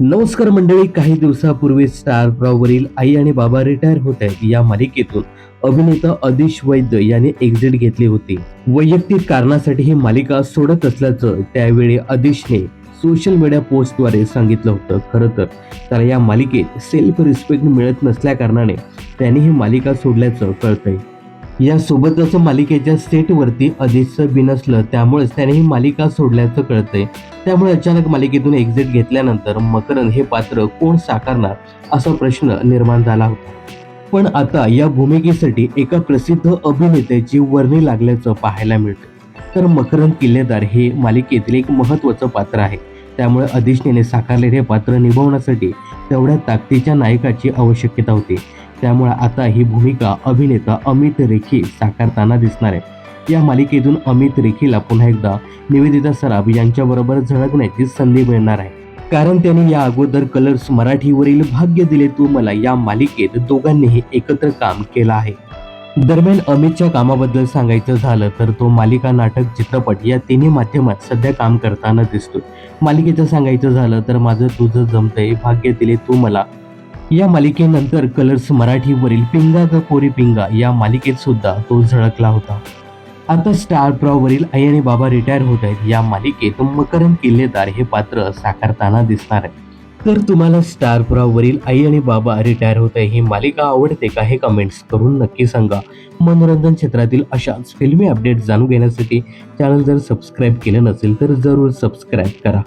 नमस्कार मंडळी काही दिवसापूर्वी स्टार प्रॉवरील आई आणि बाबा रिटायर होत आहेत या मालिकेतून. अभिनेता अदिश वैद्य याने एक्झिट घेतली होती. वैयक्तिक कारणासाठी ही मालिका सोडत असल्याचं त्यावेळी अदिशने सोशल मीडिया पोस्टद्वारे सांगितलं होतं. खरं तर त्याला या मालिकेत सेल्फ रिस्पेक्ट मिळत नसल्या कारणाने त्याने ही मालिका सोडल्याचं कळतंय. यासोबतच मालिकेच्या सेटवरती अदिशचं बिनसलं त्यामुळेच त्याने ही मालिका सोडल्याचं कळतंय. त्यामुळे अचानक मालिकेतून एक्झिट घेतल्यानंतर मकरंद हे पात्र कोण साकारणार असा प्रश्न निर्माण झाला होता. पण आता या भूमिकेसाठी एका प्रसिद्ध अभिनेत्याची वर्णी लागल्याचं पाहायला मिळतं. तर मकरंद किल्लेदार हे मालिकेतील एक महत्त्वाचं पात्र आहे. त्यामुळे अदिशनेने साकारलेले हे पात्र निभावण्यासाठी तेवढ्या ताकदीच्या नायकाची आवश्यकता होती. त्यामुळे आता ही भूमिका अभिनेता अमित रेखी साकारताना दिसणार आहे. या मालिकेतून अमित रेखीला पुन्हा एकदा निवेदिता सराफ यांच्याबरोबर झळकण्याची संधी मिळणार आहे. कारण त्यांनी या अगोदर कलर्स मराठीवरील भाग्य दिले तू मला या मालिकेत दोघांनीही एकत्र काम केलं आहे. दरम्यान अमितच्या कामाबद्दल सांगायचं झालं तर तो मालिका नाटक चित्रपट या तिन्ही माध्यमात सध्या काम करताना दिसतो मालिकेचं सांगायचं झालं तर माझं तुझं जमतंय भाग्य दिले तू मला या मालिकेनंतर कलर्स मराठीवरील पिंगा का कोरी पिंगा या मालिकेत सुद्धा तो झळकला होता. आता स्टार प्रॉवरील आई आणि बाबा रिटायर होत आहेत. या मालिकेत मकरंद किल्लेदार हे पात्र साकारताना दिसणार आहे तर तुम्हाला स्टार प्रॉवरील आई आणि बाबा रिटायर होत आहे ही मालिका आवडते का हे कमेंट्स करून नक्की सांगा. मनोरंजन क्षेत्रातील अशाच फिल्मी अपडेट जाणून घेण्यासाठी चॅनल जर सबस्क्राईब केलं नसेल तर जरूर सबस्क्राईब करा.